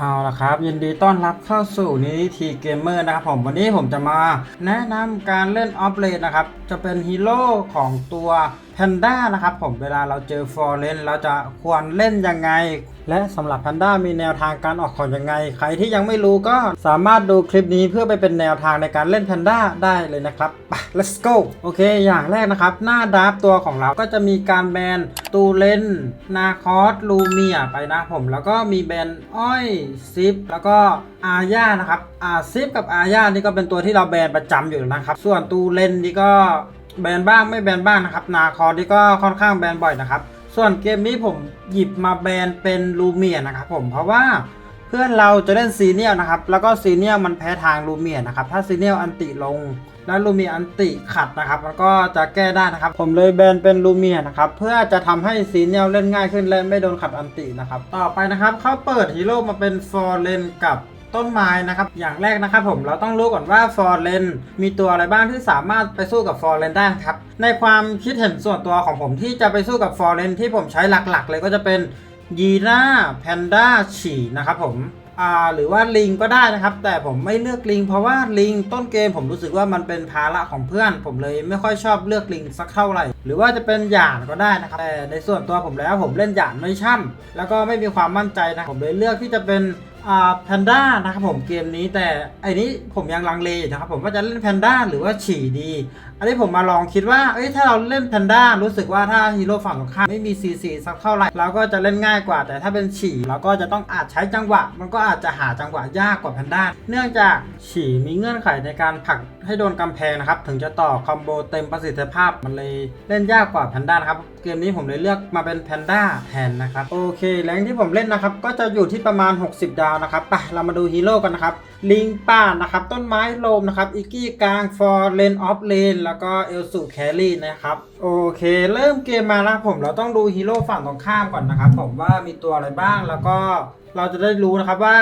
เอาละครับ ยินดีต้อนรับเข้าสู่นิทีเกมเมอร์นะครับผมวันนี้ผมจะมา แนะนำการเล่นออฟเลนนะครับ จะเป็นฮีโร่ของตัว แพนด้านะครับผมเวลาเราเจอฟอร์เรนเราจะควรเล่นยังไง และสำหรับแพนด้ามีแนวทางการออกของยังไง ใครที่ยังไม่รู้ก็สามารถดูคลิปนี้เพื่อไปเป็นแนวทางในการเล่นแพนด้าได้เลยนะครับไป let's go โอเค อย่างแรกนะครับ หน้าดับตัวของเราก็จะมีการแบนตูเลนนาคอสลูเมียไปนะผม แล้วก็มีแบนอ้อยซิปแล้วก็อาญานะครับอาซิปกับอาญานี่ก็เป็นตัวที่เราแบนประจำอยู่นะครับ ส่วนตูเลนนี่ก็ แบนบ้างไม่แบนบ้างนะครับ นาคอสนี่ก็ค่อนข้างแบนบ่อยนะครับ ส่วนเกมนี้ผมหยิบมาแบนเป็นลูเมียนะครับผมเพราะว่าเพื่อนเราจะเล่นซีเนียลนะครับ แล้วก็ซีเนียลมันแพ้ทางลูเมียนะครับ ถ้าซีเนียลอันติลง แล้วลูเมียอันติขัดนะครับ มันก็จะแก้ได้นะครับ ผมเลยแบนเป็นลูเมียนะครับ เพื่อจะทำให้ซีเนียลเล่นง่ายขึ้นและไม่โดนขัดอันตินะครับ ต่อไปนะครับเขาเปิดฮีโร่มาเป็นฟอร์เรนกับ ต้นไม้นะครับ อย่างแรกนะครับผมเราต้องรู้ก่อนว่าฟอร์เรนมีตัวอะไรบ้างที่สามารถไปสู้กับฟอร์เรนได้ครับ ในความคิดเห็นส่วนตัวของผมที่จะไปสู้กับฟอร์เรนที่ผมใช้หลักๆ เลยก็จะเป็นยีน่าแพนด้าฉี่นะครับผมอ่าหรือว่าลิงก็ได้นะครับ แต่ผมไม่เลือกลิง เพราะว่าลิงต้นเกมผมรู้สึกว่ามันเป็นภาระของเพื่อน ผมเลยไม่ค่อยชอบเลือกลิงสักเท่าไหร่ หรือว่าจะเป็นหยานก็ได้นะครับแต่ในส่วนตัวผมแล้วผมเล่นหยานไม่ช่ำแล้วก็ไม่มีความมั่นใจนะผมเลยเลือกที่จะเป็น แพนด้านะครับผมเกมนี้แต่ไอ้นี้ผมยังลังเลนะครับผมว่าจะเล่นแพนด้าหรือว่าฉี่ดี อันนี้ผมมาลองคิดว่าเอ้ยถ้าเราเล่นแพนด้ารู้สึกว่าถ้าฮีโร่ฝั่งตรงข้ามไม่มีซีซีสักเท่าไหร่เราก็จะเล่นง่ายกว่า แต่ถ้าเป็นฉี่เราก็จะต้องอาจใช้จังหวะ มันก็อาจจะหาจังหวะยากกว่าแพนด้าเนื่องจากฉี่มีเงื่อนไขในการผลักให้โดนกำแพงนะครับถึงจะต่อคอมโบเต็มประสิทธิภาพมันเลยเล่นยากกว่าแพนด้านะครับเกมนี้ผมเลยเลือกมาเป็นแพนด้าแทนนะครับโอเคแรงที่ผมเล่นนะครับก็จะอยู่ที่ประมาณ 60ดาวนะครับไปเรามาดูฮีโร่กันนะครับ ลิงป่านะครับ ต้นไม้โลมนะครับ อิกกี้กลางฟอร์เลนออฟเลนแล้วก็เอลสูแครี่นะครับ โอเค เริ่มเกมมาแล้วผมเราต้องดูฮีโร่ฝั่งตรงข้ามก่อนนะครับ ผมว่ามีตัวอะไรบ้างแล้วก็เราจะได้รู้นะครับว่า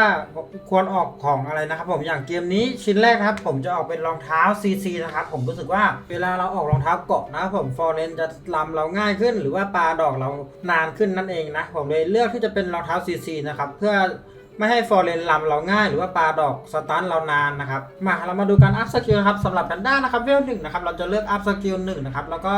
ควรออกของอะไรนะครับผมอย่างเกมนี้ชิ้นแรกครับผมจะออกเป็นรองเท้า CC นะครับผมรู้สึกว่าเวลาเราออกรองเท้าเกาะนะครับผมฟอร์เรนจะลำเราง่ายขึ้น หรือว่าปลาดอกเรานานขึ้นนั่นเองนะผมเลยเลือกที่จะเป็นรองเท้า CC นะครับเพื่อ ไม่ให้ฟอร์เรนลำเราง่ายหรือว่าปลาดอกสตันเรานานนะครับ มาเรามาดูการอัพสกิลครับสำหรับแพนด้านะครับเวลหนึ่งนะครับเราจะเลือกอัพสกิลหนึ่งนะครับแล้วก็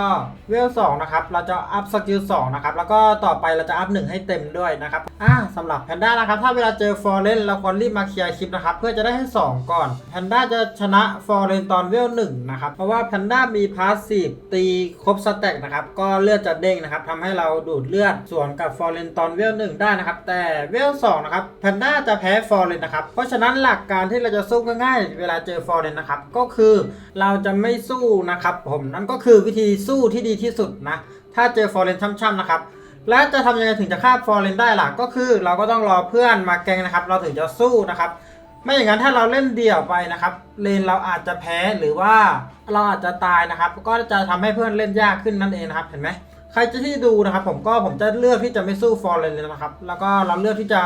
เวลสองนะครับเราจะอัพสกิลสองนะครับแล้วก็ต่อไปเราจะอัพหนึ่งให้เต็มด้วยนะครับอ่าสำหรับแพนด้านะครับถ้าเวลาเจอฟอร์เรนเราควรรีบมาเคลียร์คลิปนะครับเพื่อจะได้ให้สองก่อนแพนด้าจะชนะฟอร์เรนตอนเวลหนึ่งนะครับเพราะว่าแพนด้ามีพาสซีฟตีครบสแต็กนะครับก็เลือดจะเด้งนะครับทำให้เราดูดเลือดส่วนกับฟอร์เรนตอนเวลหนึ่งได้นะครับแต่เวลสองนะครับแพนด้าจะแพ้ฟอร์เรนนะครับ เพราะฉะนั้นหลักการที่เราจะสู้ง่ายๆเวลาเจอฟอร์เรนนะครับ ก็คือเราจะไม่สู้นะครับ ผมนั่นก็คือวิธีสู้ที่ดีที่สุดนะ ถ้าเจอฟอร์เรนช่ำๆนะครับ และจะทำยังไงถึงจะฆ่าฟอร์เรนได้ล่ะก็คือเราก็ต้องรอเพื่อนมาแกงนะครับ เราถึงจะสู้นะครับไม่อย่างนั้นถ้าเราเล่นเดี่ยวไปนะครับ เลนเราอาจจะแพ้หรือว่าเราอาจจะตายนะครับ ก็จะทำให้เพื่อนเล่นยากขึ้นนั่นเองนะครับเห็นไหมใครจะที่ดูนะครับ ผมก็ผมจะเลือกที่จะไม่สู้ฟอร์เรนเลยนะครับ แล้วก็เราเลือกที่จะ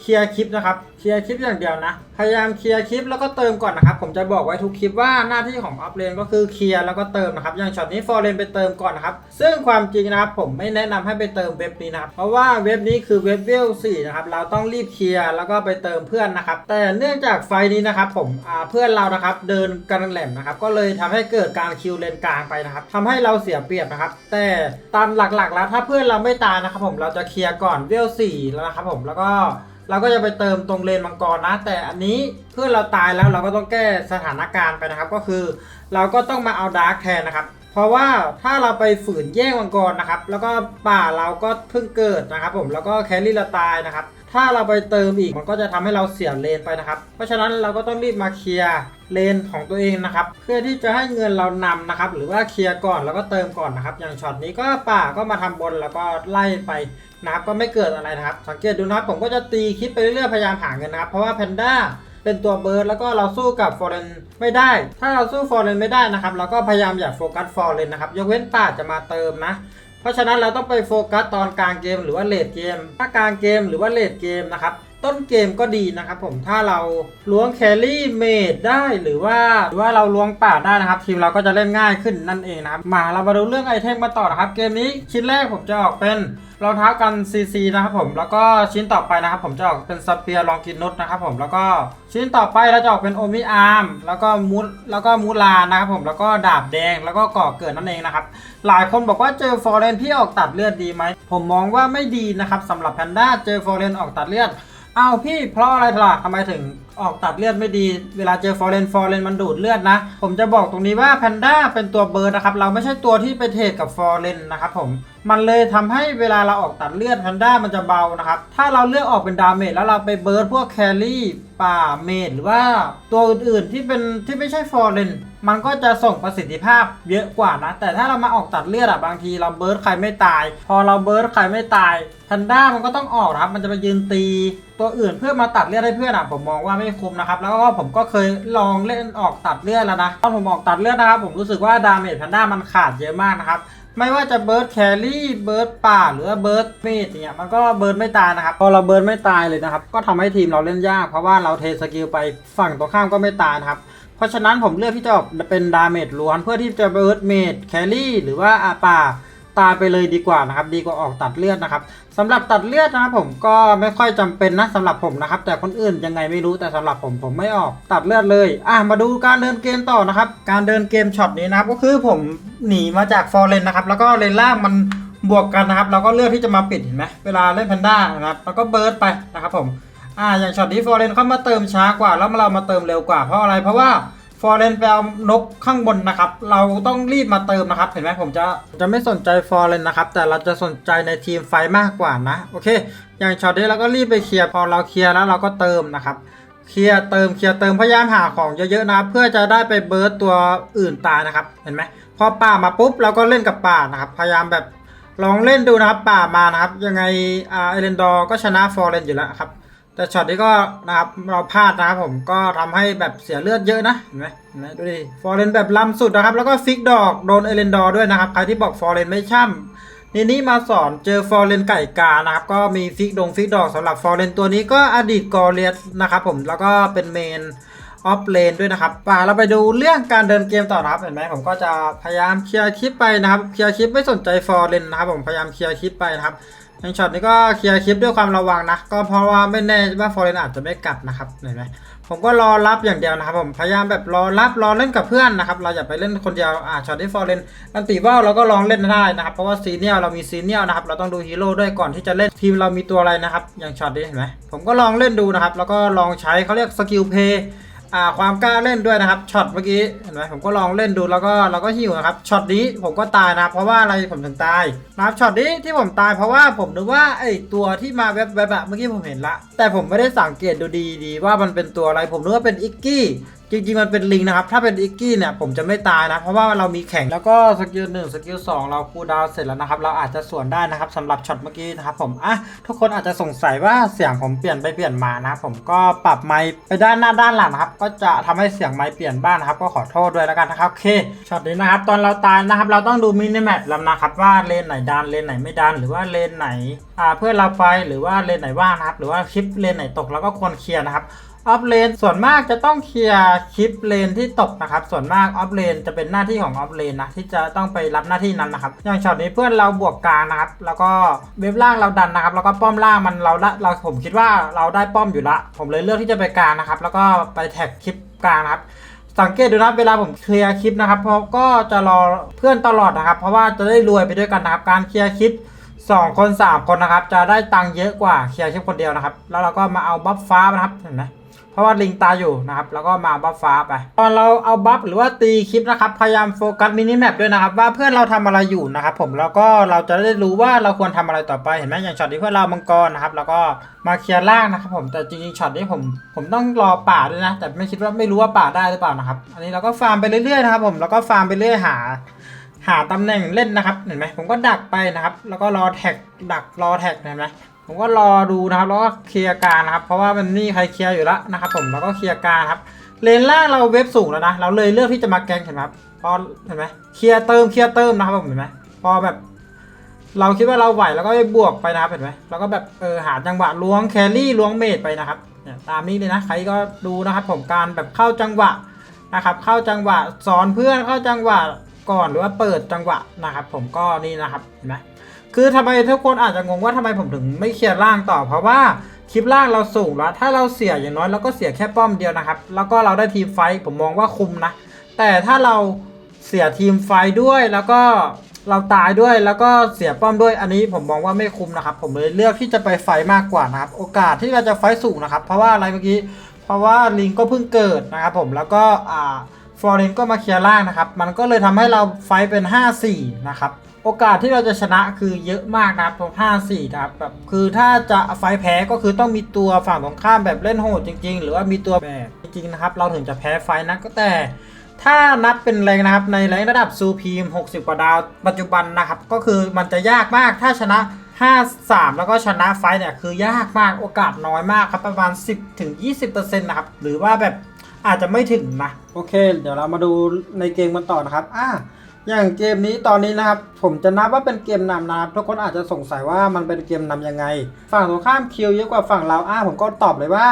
เคลียร์คลิปนะครับ เคลียร์คลิปอย่างเดียวนะ พยายามเคลียร์คลิปแล้วก็เติมก่อนนะครับ ผมจะบอกไว้ทุกคลิปว่าหน้าที่ของอัพเลนก็คือเคลียร์แล้วก็เติมนะครับ อย่างช็อตนี้ฟอร์เรนไปเติมก่อนนะครับ ซึ่งความจริงนะครับผมไม่แนะนำให้ไปเติมเว็บนี้นะครับ เพราะว่าเว็บนี้คือเว็บเวล4นะครับ เราต้องรีบเคลียร์แล้วก็ไปเติมเพื่อนนะครับ แต่เนื่องจากไฟนี้นะครับผมเพื่อนเรานะครับเดินกันแหลมนะครับ ก็เลยทำให้เกิดการคิวเลนกลางไปนะครับทำให้เราเสียเปรียบนะครับ แต่ตามหลักๆแล้วถ้าเพื่อนเราไม่ตายนะครับ ผมเราจะเคลียร์ก่อนเวล4แล้วนะครับผมแล้วก็ เราก็จะไปเติมตรงเลนมังกรนะ แต่อันนี้เพื่อนเราตายแล้วเราก็ต้องแก้สถานการณ์ไปนะครับ ก็คือ เราก็ต้องมาเอาดาร์กแทนนะครับ เพราะว่าถ้าเราไปฝืนแย่งมังกรนะครับ แล้วก็ป่าเราก็เพิ่งเกิดนะครับ ผมแล้วก็แครี่เราตายนะครับ ถ้าเราไปเติมอีกมันก็จะทำให้เราเสียเลนไปนะครับ เพราะฉะนั้นเราก็ต้องรีบมาเคลียร์เลนของตัวเองนะครับ เพื่อที่จะให้เงินเรานำนะครับ หรือว่าเคลียร์ก่อนแล้วก็เติมก่อนนะครับ อย่างช็อตนี้ก็ป่าก็มาทำบนแล้วก็ไล่ไปนะครับ ก็ไม่เกิดอะไรนะครับ สังเกตดูนะครับผมก็จะตีคลิปไปเรื่อยๆพยายามหาเงินนะครับเพราะว่าแพนด้าเป็นตัวเบิร์ดแล้วก็เราสู้กับฟอร์เรนไม่ได้ ถ้าเราสู้ฟอร์เรนไม่ได้นะครับ เราก็พยายามอย่าโฟกัสฟอร์เรนนะครับ ยกเว้นป่าจะมาเติมนะ เพราะฉะนั้นเราต้องไปโฟกัสตอนกลางเกมหรือว่าเลดเกม ถ้ากลางเกมหรือว่าเลดเกมนะครับต้นเกมก็ดีนะครับผมถ้าเราล้วงแครี่เมดได้หรือว่าหรือว่าเราล้วงป่าได้นะครับทีมเราก็จะเล่นง่ายขึ้นนั่นเองนะครับมาเรามาดูเรื่องไอเทมมาต่อนะครับเกมนี้ชิ้นแรกผมจะออกเป็น รองเท้ากันซีซีนะครับผมแล้วก็ชิ้นต่อไปนะครับ ผมจะออกเป็นสเปียร์ลองกินนุตนะครับผมแล้วก็ชิ้นต่อไปเราจะออกเป็นโอมิอาร์มแล้วก็มูแล้วก็มูลานะครับผมแล้วก็ดาบแดงแล้วก็ก่อเกิดนั่นเองนะครับหลายคนบอกว่าเจอฟอร์เรนพี่ออกตัดเลือดดีไหมผมมองว่าไม่ดีนะครับสำหรับแพนด้าเจอฟอร์เรนออกตัดเลือดเอาพี่เพราะอะไรล่ะทำไมถึงออกตัดเลือดไม่ดี เวลาเจอฟอร์เรนฟอร์เรนมันดูดเลือดนะ ผมจะบอกตรงนี้ว่าแพนด้าเป็นตัวเบิร์ดนะครับ เราไม่ใช่ตัวที่ไปเทรดกับฟอร์เรนนะครับผม มันเลยทำให้เวลาเราออกตัดเลือดแพนด้ามันจะเบานะครับ ถ้าเราเลือกออกเป็นดาเมจแล้วเราไปเบิร์ดพวกแครี่ป่าเมจหรือว่าตัวอื่นๆที่เป็นที่ไม่ใช่ฟอร์เรนมันก็จะส่งประสิทธิภาพเยอะกว่านะ แต่ถ้าเรามาออกตัดเลือดอะบางทีเราเบิร์ดใครไม่ตาย พอเราเบิร์ดใครไม่ตายแพนด้ามันก็ต้องออกนะครับ มันจะไปยืนตีตัวอื่นเพื่อมาตัดเลือดให้เพื่อนอะผมมองว่าไม่คุ้มนะครับแล้วก็ผมก็เคยลองเล่นออกตัดเลือดแล้วนะตอนผมออกตัดเลือดนะครับ ผมรู้สึกว่าดาเมจแพนด้ามันขาดเยอะมากนะครับ ไม่ว่าจะเบิร์ดแครี่เบิร์ดป่าหรือว่าเบิร์ดเมดเนี่ยมันก็เบิร์ดไม่ตายนะครับพอเราเบิร์ดไม่ตายเลยนะครับก็ทำให้ทีมเราเล่นยาก เพราะว่าเราเทสกิลไปฝั่งตรงข้ามก็ไม่ตายนะครับเพราะฉะนั้นผมเลือกที่จะออกเป็นดาเมจล้วนเพื่อที่จะเบิร์ดเมดแครี่หรือว่าอาป่าตายไปเลยดีกว่านะครับดีกว่าออกตัดเลือดนะครับ สำหรับตัดเลือดนะครับผมก็ไม่ค่อยจำเป็นนะสำหรับผมนะครับ แต่คนอื่นยังไงไม่รู้แต่สำหรับผมผมไม่ออกตัดเลือดเลยอะมาดูการเดินเกมต่อนะครับ การเดินเกมช็อตนี้นะครับก็คือผมหนีมาจากฟอร์เรนนะครับแล้วก็เลนล่างมันบวกกันนะครับเราก็เลือกที่จะมาปิดเห็นไหมเวลาเล่นแพนด้านะครับแล้วก็เบิร์ดไปนะครับผมอ่าอย่างช็อตนี้ฟอร์เรนเข้ามาเติมช้ากว่า แล้วเรามาเติมเร็วกว่าเพราะอะไรเพราะว่า ฟอร์เรนไปเอานกข้างบนนะครับ เราต้องรีบมาเติมนะครับ เห็นไหมผมจะจะไม่สนใจฟอร์เรนนะครับ แต่เราจะสนใจในทีมไฟมากกว่านะ โอเค อย่างช็อตนี้เราก็รีบไปเคลียร์ พอเราเคลียร์แล้วเราก็เติมนะครับ เคลียร์เติม เคลียร์เติม พยายามหาของเยอะๆนะเพื่อจะได้ไปเบิร์ตตัวอื่นตายนะครับ เห็นไหม พอป่ามาปุ๊บเราก็เล่นกับป่านะครับ พยายามแบบลองเล่นดูนะครับ ป่ามานะครับ ยังไงอ่าเอเลนดอร์ก็ชนะฟอร์เรนอยู่แล้วครับ แต่ช็อตนี้ก็นะครับเราพลาดนะครับผมก็ทำให้แบบเสียเลือดเยอะนะเห็นไหมนไหมดูดิฟอร์เรนแบบล้ำสุดนะครับ แล้วก็ฟิกดอกโดนเอเลนดอร์ด้วยนะครับใครที่บอกฟอร์เรนไม่ช่ำนี่นี่มาสอนเจอฟอร์เรนไก่กานะครับ ก็มีฟิกดงฟิกดอกสำหรับฟอร์เรนตัวนี้ก็อดีตกอเลียสนะครับผมแล้วก็เป็นเมนออฟเลนด้วยนะครับป่าเราไปดูเรื่องการเดินเกมต่อนะครับเห็นไหมผมก็จะพยายามเคลียร์คลิปไปนะครับเคลียร์คลิปไม่สนใจฟอร์เรนนะครับผมพยายามเคลียร์คลิปไปนะครับ ในช็อตนี้ก็เคลียร์คลิปด้วยความระวังนะ ก็เพราะว่าไม่แน่ว่าฟอร์เรนอาจจะไม่กลับนะครับเห็นไหมผมก็รอรับอย่างเดียวนะครับผมพยายามแบบรอรับรอเล่นกับเพื่อนนะครับเราอย่าไปเล่นคนเดียวอ่าช็อตที่ฟอร์เรนอันติว่าเราก็ลองเล่นได้นะครับเพราะว่าซีเนียลเรามีซีเนียลนะครับเราต้องดูฮีโร่ด้วยก่อนที่จะเล่นทีมเรามีตัวอะไรนะครับอย่างช็อตนี้เห็นไหมผมก็ลองเล่นดูนะครับแล้วก็ลองใช้เขาเรียกสกิลเพย์ อ่าความกล้าเล่นด้วยนะครับช็อตเมื่อกี้เห็นไหมผมก็ลองเล่นดูแล้วก็เราก็หิวนะครับช็อตนี้ผมก็ตายนะเพราะว่าอะไรผมถึงตายนะครับช็อตนี้ที่ผมตายเพราะว่าผมนึกว่าไอ้ตัวที่มาแวบๆแบบเมื่อกี้ผมเห็นละ แต่ผมไม่ได้สังเกตดูดีๆว่ามันเป็นตัวอะไรผมนึกว่าเป็นอิกกี้ จริงๆมันเป็นลิงนะครับ ถ้าเป็นอิกกี้เนี่ยผมจะไม่ตายนะ เพราะว่าเรามีแข่ง แล้วก็สกิลหนึ่งสกิลสองเราคูลดาวเสร็จแล้วนะครับ เราอาจจะสวนได้นะครับสำหรับช็อตเมื่อกี้นะครับผม อะ ทุกคนอาจจะสงสัยว่าเสียงผมเปลี่ยนไปเปลี่ยนมานะ ผมก็ปรับไมค์ไปด้านหน้าด้านหลังนะครับ ก็จะทำให้เสียงไมค์เปลี่ยนบ้างนะครับ ก็ขอโทษด้วยแล้วกันนะครับ โอเค ช็อตนี้นะครับ ตอนเราตายนะครับ เราต้องดูมินิแมปล้วนะครับว่าเลนไหนดันเลนไหนไม่ดันหรือว่าเลนไหน อ่า เพื่อเราไฟหรือว่าเลนไหนว่างนะครับ หรือว่าคลิปเลนไหนตกเราก็ควรเคลียร์นะครับ ออฟเลนส่วนมากจะต้องเคลียร์คลิปเลนที่ตกนะครับ ส่วนมากออฟเลนจะเป็นหน้าที่ของออฟเลนนะที่จะต้องไปรับหน้าที่นั้นนะครับ อย่างช็อตนี้เพื่อนเราบวกกลางนะครับ แล้วก็เว็บล่างเราดันนะครับ แล้วก็ป้อมล่างมันเราได้เราผมคิดว่าเราได้ป้อมอยู่ละ ผมเลยเลือกที่จะไปกลางนะครับ แล้วก็ไปแท็กคลิปกลางนะครับสังเกตดูนะเวลาผมเคลียร์คลิปนะครับเพราะก็จะรอเพื่อนตลอดนะครับ เพราะว่าจะได้รวยไปด้วยกันนะครับการเคลียร์คลิป 2 คน 3 คนนะครับ จะได้ตังค์เยอะกว่าเคลียร์คลิปคนเดียวนะครับ แล้วเราก็มาเอาบัฟฟ้านะครับเห็นไหม ราะว่าลิงตาอยู่นะครับ แล้วก็มาบัฟฟ้าไป ตอนเราเอาบัฟหรือว่าตีคลิปนะครับ พยายามโฟกัสมินิแมปด้วยนะครับ ว่าเพื่อนเราทำอะไรอยู่นะครับผม แล้วก็เราจะได้รู้ว่าเราควรทำอะไรต่อไปเห็นไหมอย่างช็อตนี้เพื่อนเรามังกรนะครับ แล้วก็มาเคลียร์ล่างนะครับ ผม แต่จริงๆช็อตนี้ผม ผมต้องรอป่าด้วยนะ แต่ไม่คิดว่าไม่รู้ว่าป่าได้หรือเปล่านะครับ อันนี้เราก็ฟาร์มไปเรื่อยๆนะครับ ผม แล้วก็ฟาร์มไปเรื่อยหาหาตำแหน่งเล่นนะครับ เห็นไหมผมก็ดักไปนะครับ แล้วก็รอแท็กดักรอแท็กเห็นไหม ผมก็รอดูนะครับ แล้วก็เคลียร์การนะครับ เพราะว่ามันนี่ใครเคลียร์อยู่แล้วนะครับ ผมแล้วก็เคลียร์การครับ เลนล่างเราเว็บสูงแล้วนะ เราเลยเลือกที่จะมาแกงเห็นไหมครับพอเห็นไหมเคลียร์เติมเคลียร์เติมนะครับผมเห็นไหมพอแบบ เราคิดว่าเราไหวแล้วก็ไปบวกไปนะครับเห็นไหมแล้วก็แบบเออหาจังหวะล้วงแครี่ล้วงเมดไปนะครับเนี่ยตามนี้เลยนะใครก็ดูนะครับ ผมการแบบเข้าจังหวะนะครับ เข้าจังหวะสอนเพื่อนเข้าจังหวะก่อนหรือว่าเปิดจังหวะนะครับ ผมก็นี่นะครับเห็นไหม คือทำไมทุกคนอาจจะงงว่าทำไมผมถึงไม่เคลียร์ล่างต่อ เพราะว่าคลิปล่างเราสูงแล้ว ถ้าเราเสียอย่างน้อยเราก็เสียแค่ป้อมเดียวนะครับ แล้วก็เราได้ทีมไฟผมมองว่าคุ้มนะ แต่ถ้าเราเสียทีมไฟด้วยแล้วก็เราตายด้วยแล้วก็เสียป้อมด้วยอันนี้ผมมองว่าไม่คุ้มนะครับ ผมเลยเลือกที่จะไปไฟมากกว่านะครับ โอกาสที่เราจะไฟสูงนะครับ เพราะว่าอะไรเมื่อกี้ เพราะว่าลิงก็เพิ่งเกิดนะครับผมแล้วก็อ่าฟอร์เรนก็มาเคลียร์ล่างนะครับ มันก็เลยทำให้เราไฟเป็น 5-4 นะครับ โอกาสที่เราจะชนะคือเยอะมากนะครับตรง5-4นะครับแบบคือถ้าจะไฟแพ้ก็คือต้องมีตัวฝั่งตรงข้ามแบบเล่นโหดจริง ๆ หรือว่ามีตัวแบบจริงๆนะครับ เราถึงจะแพ้ไฟนะก็แต่ ถ้านับเป็นแรงนะครับในแรงระดับซูพีม60 กว่าดาว ปัจจุบันนะครับ ก็คือมันจะยากมากถ้าชนะ 5-3 แล้วก็ชนะไฟเนี่ยคือยากมากโอกาสน้อยมากครับประมาณ 10ถึง20%นะครับหรือว่าแบบอาจจะไม่ถึงนะ โอเค เดี๋ยวเรามาดูในเกมกันต่อนะครับอ่า อย่างเกมนี้ตอนนี้นะครับ ผมจะนับว่าเป็นเกมนำนะครับทุกคนอาจจะสงสัยว่ามันเป็นเกมนำยังไง ฝั่งตรงข้ามคิวเยอะกว่าฝั่งเราอ่าผมก็ตอบเลยว่า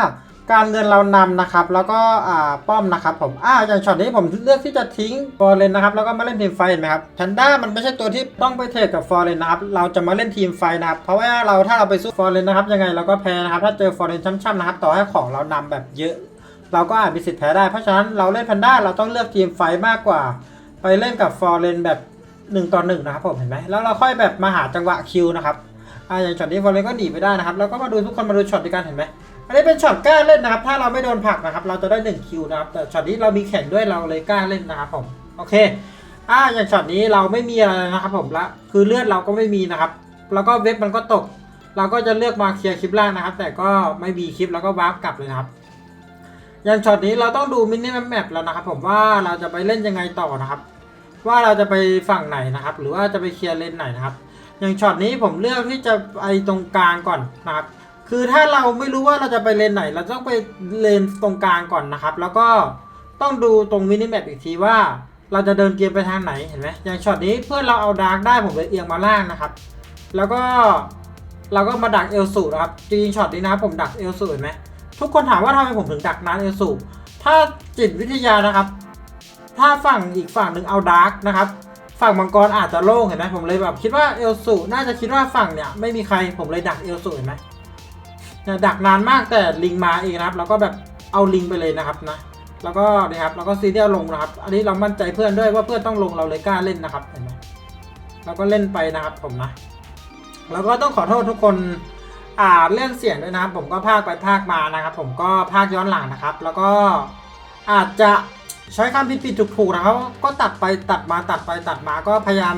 การเงินเรานำนะครับ แล้วก็อ่าป้อมนะครับ ผมอ่าอย่างช็อตนี้ผมเลือกที่จะทิ้งฟอร์เรนนะครับแล้วก็มาเล่นทีมไฟเห็นไหมครับแพนด้ามันไม่ใช่ตัวที่ต้องไปเทรดกับฟอร์เรนนะครับเราจะมาเล่นทีมไฟนะครับเพราะว่าเราถ้าเราไปสู้ฟอร์เรนนะครับยังไงเราก็แพ้นะครับถ้าเจอฟอร์เรนช่ำๆนะครับต่อให้ของเรานำแบบเยอะ เราก็อาจมีสิทธิ์แพ้ได้เพราะฉะนั้นเราเล่นแพนด้าเราต้องเลือกทีมไฟมากกว่า ไปเล่นกับฟอร์เรนแบบ1ต่อ1นะครับผมเห็นไหมแล้วเราค่อยแบบมาหาจังหวะคิวนะครับอ่าอย่างช็อตนี้ฟอร์เรนก็หนีไปได้นะครับแล้วก็มาดูทุกคนมาดูช็อตด้วยกันเห็นไหมอันนี้เป็นช็อตกล้าเล่นนะครับ ถ้าเราไม่โดนผลักนะครับ เราจะได้1คิวนะครับแต่ช็อตนี้เรามีแข่งด้วยเราเลยกล้าเล่นนะครับผมโอเคอ่าอย่างช็อตนี้เราไม่มีอะไรนะครับผมละคือเลือดเราก็ไม่มีนะครับ แล้วก็เว็บมันก็ตก เราก็จะเลือกมาเคลียร์คลิปล่างนะครับ แต่ก็ไม่มีคลิปแล้วก็วาร์ปกลับเลยครับ อย่างช็อตนี้เราต้องดูมินิแมปแล้วนะครับ ผมว่าเราจะไปเล่นยังไงต่อนะครับ ว่าเราจะไปฝั่งไหนนะครับ หรือว่าจะไปเคลียร์เลนไหนนะครับ อย่างช็อตนี้ผมเลือกที่จะไปตรงกลางก่อนนะครับ คือถ้าเราไม่รู้ว่าเราจะไปเลนไหน เราต้องไปเลนตรงกลางก่อนนะครับ แล้วก็ต้องดูตรงมินิแมปอีกทีว่าเราจะเดินเกมไปทางไหนเห็นไหมอย่างช็อตนี้เพื่อนเราเอาดาร์กได้ผมเลยเอียงมาล่างนะครับ แล้วก็เราก็มาดักเอลสูนะครับจริงช็อตนี้นะครับผมดักเอลสูเห็นไหมทุกคนถามว่าทำไมผมถึงดักนานเอลสูถ้าจิตวิทยานะครับ ถ้าฝั่งอีกฝั่งหนึ่งเอาดาร์กนะครับฝั่งมังกรอาจจะโล่งเห็นไหมผมเลยแบบคิดว่าเอลสูน่าจะคิดว่าฝั่งเนี่ยไม่มีใครผมเลยดักเอลสูเห็นไหมดักนานมากแต่ลิงมาเองนะครับแล้วก็แบบเอาลิงไปเลยนะครับนะแล้วก็นี่ครับแล้วก็ซีเรียลลงนะครับ อันนี้เรามั่นใจเพื่อนด้วยว่าเพื่อนต้องลงเราเลยกล้าเล่นนะครับเห็นไหมเราก็เล่นไปนะครับผมนะ แล้วก็ต้องขอโทษทุกคนอ่าเล่นเสียงด้วยนะครับ ผมก็พากไปพากมานะครับ ผมก็พากย้อนหลังนะครับ แล้วก็อาจจะ ใช้คำผิดๆถูกๆนะครับ ก็ตัดไปตัดมาตัดไปตัดมาก็พยายาม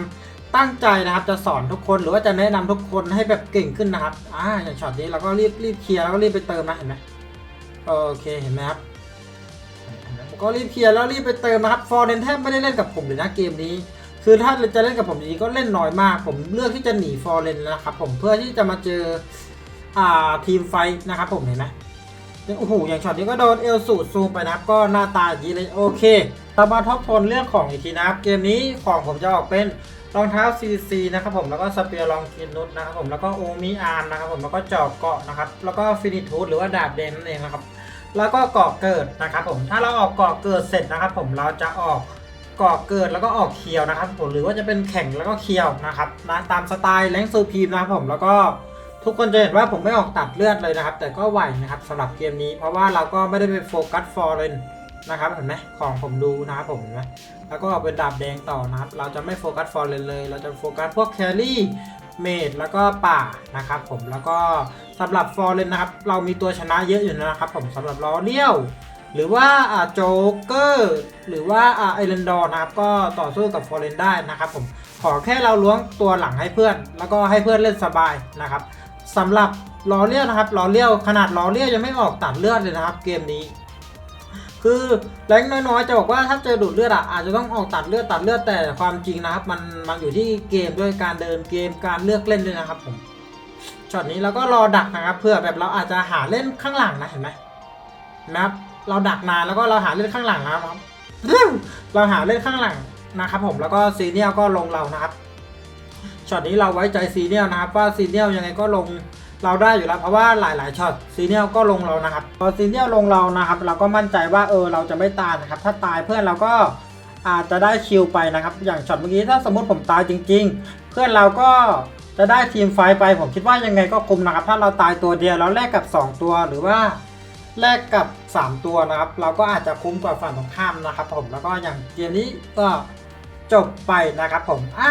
ตั้งใจนะครับ จะสอนทุกคนหรือว่าจะแนะนำทุกคนให้แบบเก่งขึ้นนะครับอ่าอย่างช็อตนี้เราก็รีบรีบเคลียร์แล้วก็รีบไปเติมนะเห็นไหมโอเคเห็นไหมครับก็รีบเคลียร์แล้วรีบไปเติมนะครับฟอร์เรนแทบไม่ได้เล่นกับผมเลยนะเกมนี้ คือถ้าจะเล่นกับผมจริงก็เล่นน้อยมาก ผมเลือกที่จะหนีฟอร์เรนนะครับผมเพื่อที่จะมาเจออ่าทีมไฟนะครับผมเห็นไหม โอ้โหอย่างช็อตนี้ก็โดนเอลสูดซูมไปนะครับก็หน้าตาอย่างนี้เลยโอเคเรามาทบทวนเรื่องของอีกทีนะครับเกมนี้ของผมจะออกเป็นรองเท้า CC นะครับผมแล้วก็สเปียร์ลองกินนุตนะครับผมแล้วก็โอมิอาร์มนะครับผมแล้วก็จอบเกาะนะครับแล้วก็ฟินิทูดหรือว่าดาบแดงนั่นเองนะครับแล้วก็เกาะเกิดนะครับผมถ้าเราออกเกาะเกิดเสร็จนะครับผมเราจะออกเกาะเกิดแล้วก็ออกเคียวนะครับผมหรือว่าจะเป็นแข่งแล้วก็เคียวนะครับนะตามสไตล์แรงซูพีมนะครับผมแล้วก็ ทุกคนจะเห็นว่าผมไม่ออกตัดเลือดเลยนะครับ แต่ก็ไหวนะครับสำหรับเกมนี้ เพราะว่าเราก็ไม่ได้ไปโฟกัสฟอร์เรนนะครับเห็นไหมของผมดูนะครับผมเห็นไหมแล้วก็เป็นดาบแดงต่อนะครับเราจะไม่โฟกัสฟอร์เรนเลย เราจะโฟกัสพวกแครี่เมดแล้วก็ป่านะครับผมแล้วก็สำหรับฟอร์เรนนะครับ เรามีตัวชนะเยอะอยู่นะครับผมสำหรับล้อเลี้ยว หรือว่าอ่าโจ๊กเกอร์หรือว่าอ่าไอรนดอร์นะครับ ก็ต่อสู้กับฟอร์เรนได้นะครับผมขอแค่เราล้วงตัวหลังให้เพื่อน แล้วก็ให้เพื่อนเล่นสบายนะครับ สำหรับล้อเลี้ยวนะครับล้อเลี้ยวขนาดล้อเลี้ยวยังไม่ออกตัดเลือดเลยนะครับ เกมนี้ คือแรงน้อยๆจะบอกว่าถ้าเจอดูดเลือดอะอาจจะต้องออกตัดเลือดตัดเลือดแต่ความจริงนะครับ มันมันอยู่ที่เกมด้วยการเดินเกมการเลือกเล่นด้วยนะครับผมช็อตนี้เราก็รอดักนะครับ เพื่อแบบเราอาจจะหาเล่นข้างหลังนะเห็นไหมนะครับ เราดักนานแล้วก็เราหาเล่นข้างหลังนะครับเราหาเล่นข้างหลังนะครับ ผมแล้วก็ซีเนียลก็ลงเรานะครับ ช็อตนี้เราไว้ใจซีเนียลนะครับว่าซีเนียลยังไงก็ลงเราได้อยู่แล้วเพราะว่าหลายๆช็อตซีเนียลก็ลงเรานะครับพอซีเนียลลงเรานะครับ เราก็มั่นใจว่าเออเราจะไม่ตายนะครับ ถ้าตายเพื่อนเราก็อาจจะได้คิวไปนะครับ อย่างช็อตเมื่อกี้ถ้าสมมติผมตายจริง ๆ เพื่อนเราก็จะได้ทีมไฟไปผมคิดว่ายังไงก็คุ้มนะครับ ถ้าเราตายตัวเดียวแล้วแลกกับ 2 ตัวหรือว่าแลกกับ 3 ตัวนะครับ เราก็อาจจะคุ้มกว่าฝั่งตรงข้ามนะครับ ผมแล้วก็อย่างเกมนี้ก็จบไปนะครับ ผมอะ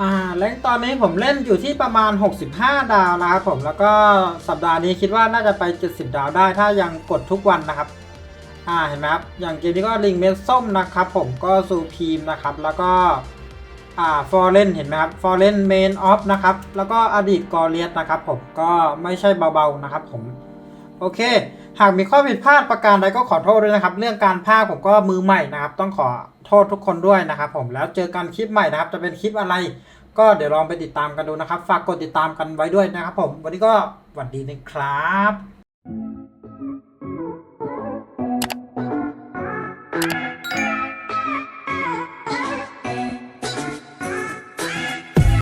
อ่าแล้วตอนนี้ผมเล่นอยู่ที่ประมาณ 65 ดาวนะครับผมแล้วก็สัปดาห์นี้คิดว่าน่าจะไป 70 ดาวได้ถ้ายังกดทุกวันนะครับอ่าเห็นไหมครับอย่างเกมนี้ก็ลิงเมดส้มนะครับผมก็ซูพีมนะครับแล้วก็อ่าฟอร์เรนเห็นไหมครับฟอร์เรนเมนออฟนะครับแล้วก็อดีตกอเลียสนะครับผมก็ไม่ใช่เบาๆนะครับผมโอเค หากมีข้อผิดพลาดประการใดก็ขอโทษด้วยนะครับ เรื่องการพากผมก็มือใหม่นะครับ ต้องขอโทษทุกคนด้วยนะครับผมแล้วเจอกันคลิปใหม่นะครับ จะเป็นคลิปอะไร ก็เดี๋ยวลองไปติดตามกันดูนะครับ ฝากกดติดตามกันไว้ด้วยนะครับ ผมวันนี้ก็สวัสดีนะครับ